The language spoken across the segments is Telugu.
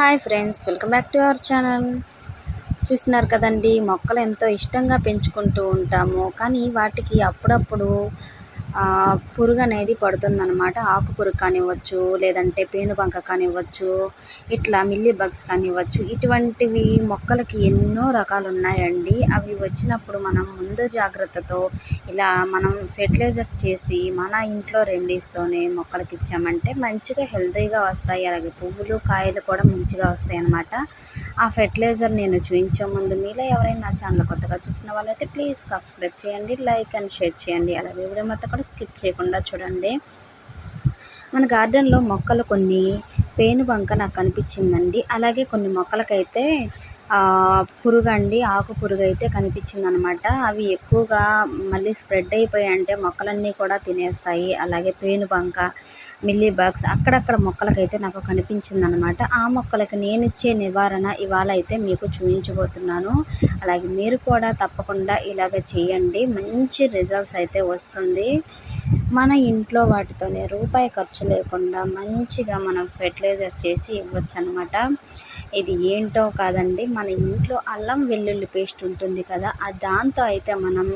Hi friends welcome back to our channel. చూస్తున్నారు కదండి మొక్కలు ఎంతో ఇష్టంగా పెంచుకుంటూ ఉంటాము. కానీ వాటికి అప్పుడప్పుడు పురుగు అనేది పడుతుందన్నమాట. ఆకు పురుగు కానివ్వచ్చు లేదంటే పేనుబంక కానివ్వచ్చు ఇట్లా మిల్లీ బగ్స్ కానివ్వచ్చు ఇటువంటివి మొక్కలకి ఎన్నో రకాలు ఉన్నాయండి అవి వచ్చినప్పుడు మనం ముందు జాగ్రత్తతో ఇలా మనం ఫెర్టిలైజర్స్ చేసి మన ఇంట్లో రెండిస్తోనే మొక్కలకి ఇచ్చామంటే మంచిగా హెల్తీగా వస్తాయి. అలాగే పువ్వులు కాయలు కూడా మంచిగా వస్తాయి అన్నమాట ఆ ఫెర్టిలైజర్ నేను చూపించే ముందు మీలో ఎవరైనా నా ఛానల్ కొత్తగా చూస్తున్న వాళ్ళైతే ప్లీజ్ సబ్స్క్రైబ్ చేయండి లైక్ అండ్ షేర్ చేయండి. అలాగే వీడియో మొత్తం కూడా స్కిప్ చేయకుండా చూడండి. మన గార్డెన్లో మొక్కలు కొన్ని పేను బంక నాకు కనిపించిందండి అలాగే కొన్ని మొక్కలకైతే పురుగు అండి ఆకు పురుగు అయితే కనిపించింది అనమాట అవి ఎక్కువగా మళ్ళీ స్ప్రెడ్ అయిపోయాయి అంటే మొక్కలన్నీ కూడా తినేస్తాయి. అలాగే పేనుబంక మిల్లీ బగ్స్ అక్కడక్కడ మొక్కలకైతే నాకు కనిపించింది అనమాట ఆ మొక్కలకి నేను ఇచ్చే నివారణ ఇవాళ అయితే మీకు చూపించబోతున్నాను అలాగే మీరు కూడా తప్పకుండా ఇలాగ చేయండి. మంచి రిజల్ట్స్ అయితే వస్తుంది. మన ఇంట్లో వాటితోనే రూపాయి ఖర్చు లేకుండా మంచిగా మనం ఫెర్టిలైజర్ చేసి ఇవ్వచ్చు అనమాట ఇది ఏంటో కాదండి. మన ఇంట్లో అల్లం వెల్లుల్లి పేస్ట్ ఉంటుంది కదా ఆ దాంతో అయితే మనం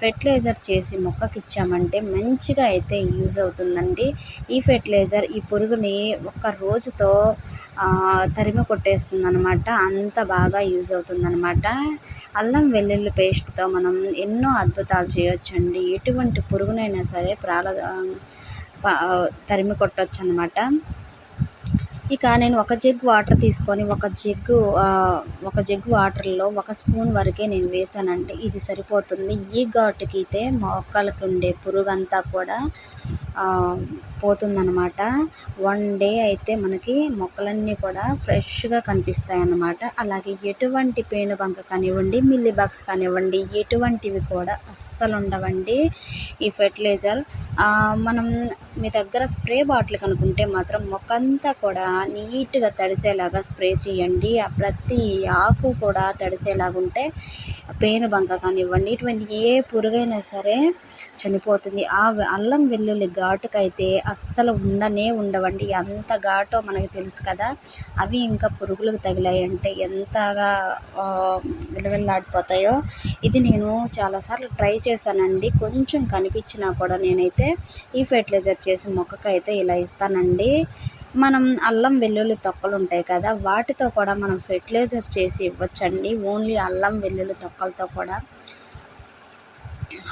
ఫెర్టిలైజర్ చేసి మొక్కకి ఇచ్చామంటే మంచిగా అయితే యూజ్ అవుతుందండి. ఈ ఫెర్టిలైజర్ ఈ పురుగుని ఒక్క రోజుతో తరిమి కొట్టేస్తుంది అనమాట అంత బాగా యూజ్ అవుతుందన్నమాట. అల్లం వెల్లుల్లి పేస్ట్తో మనం ఎన్నో అద్భుతాలు చేయొచ్చండి. ఎటువంటి పురుగునైనా సరే ప్రాల తరిమి కొట్టచ్చు అనమాట ఇక నేను ఒక జగ్ వాటర్ తీసుకొని ఒక జగ్గు ఒక జగ్ వాటర్లో ఒక స్పూన్ వరకే నేను వేసానంటే ఇది సరిపోతుంది. ఈ ఘాటుకి అయితే మొక్కలకు ఉండే పురుగు అంతా కూడా పోతుందన్నమాట. వన్ డే అయితే మనకి మొక్కలన్నీ కూడా ఫ్రెష్గా కనిపిస్తాయి అన్నమాట అలాగే ఎటువంటి పేనుబంక కానివ్వండి మిల్లీ బాక్స్ కానివ్వండి ఎటువంటివి కూడా అస్సలు ఉండవండి ఈ ఫెర్టిలైజర్. మనం మీ దగ్గర స్ప్రే బాటిల్ కనుక్కుంటే మాత్రం మొక్కంతా కూడా నీట్గా తడిసేలాగా స్ప్రే చేయండి. ఆ ప్రతి ఆకు కూడా తడిసేలాగా ఉంటే పేనుబంక కానివ్వండి ఇటువంటి ఏ పురుగైనా సరే చనిపోతుంది. ఆ అల్లం వెల్లుల్లి ఘాటుకైతే అస్సలు ఉండనే ఉండవండి. ఎంత ఘాటో మనకి తెలుసు కదా అవి ఇంకా పురుగులకు తగిలాయంటే ఎంతగా విలవిల్లాడిపోతాయో ఇది నేను చాలాసార్లు ట్రై చేశానండి. కొంచెం కనిపించినా కూడా నేనైతే ఈ ఫెర్టిలైజర్ చేసి మొక్కకైతే ఇలా ఇస్తానండి. మనం అల్లం వెల్లుల్లి తొక్కలు ఉంటాయి కదా వాటితో కూడా మనం ఫెర్టిలైజర్ చేసి ఇవ్వచ్చండి. ఓన్లీ అల్లం వెల్లుల్లి తొక్కలతో కూడా.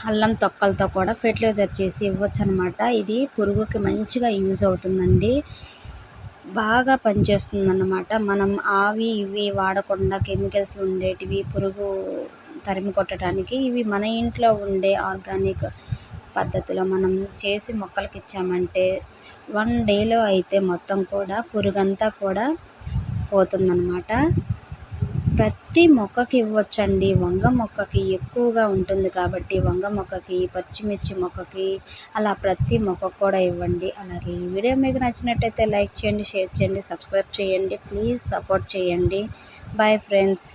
అల్లం తొక్కలతో కూడా ఫెర్టిలైజర్ చేసి ఇవ్వచ్చు అనమాట ఇది పురుగుకి మంచిగా యూజ్ అవుతుందండి. బాగా పనిచేస్తుంది అన్నమాట మనం ఆవి ఇవి వాడకుండా కెమికల్స్ ఉండేటివి పురుగు తరిమి కొట్టడానికి ఇవి మన ఇంట్లో ఉండే ఆర్గానిక్ పద్ధతిలో మనం చేసి మొక్కలకి ఇచ్చామంటే వన్ డేలో అయితే మొత్తం కూడా పురుగంతా కూడా పోతుందన్నమాట. ప్రతి మొక్కకి ఇవ్వచ్చండి. వంగ మొక్కకి ఎక్కువగా ఉంటుంది కాబట్టి వంగ మొక్కకి పచ్చిమిర్చి మొక్కకి అలా ప్రతి మొక్కకు కూడా ఇవ్వండి. అలాగే ఈ వీడియో మీకు నచ్చినట్టయితే లైక్ చేయండి షేర్ చేయండి సబ్స్క్రైబ్ చేయండి. ప్లీజ్ సపోర్ట్ చేయండి. Bye friends.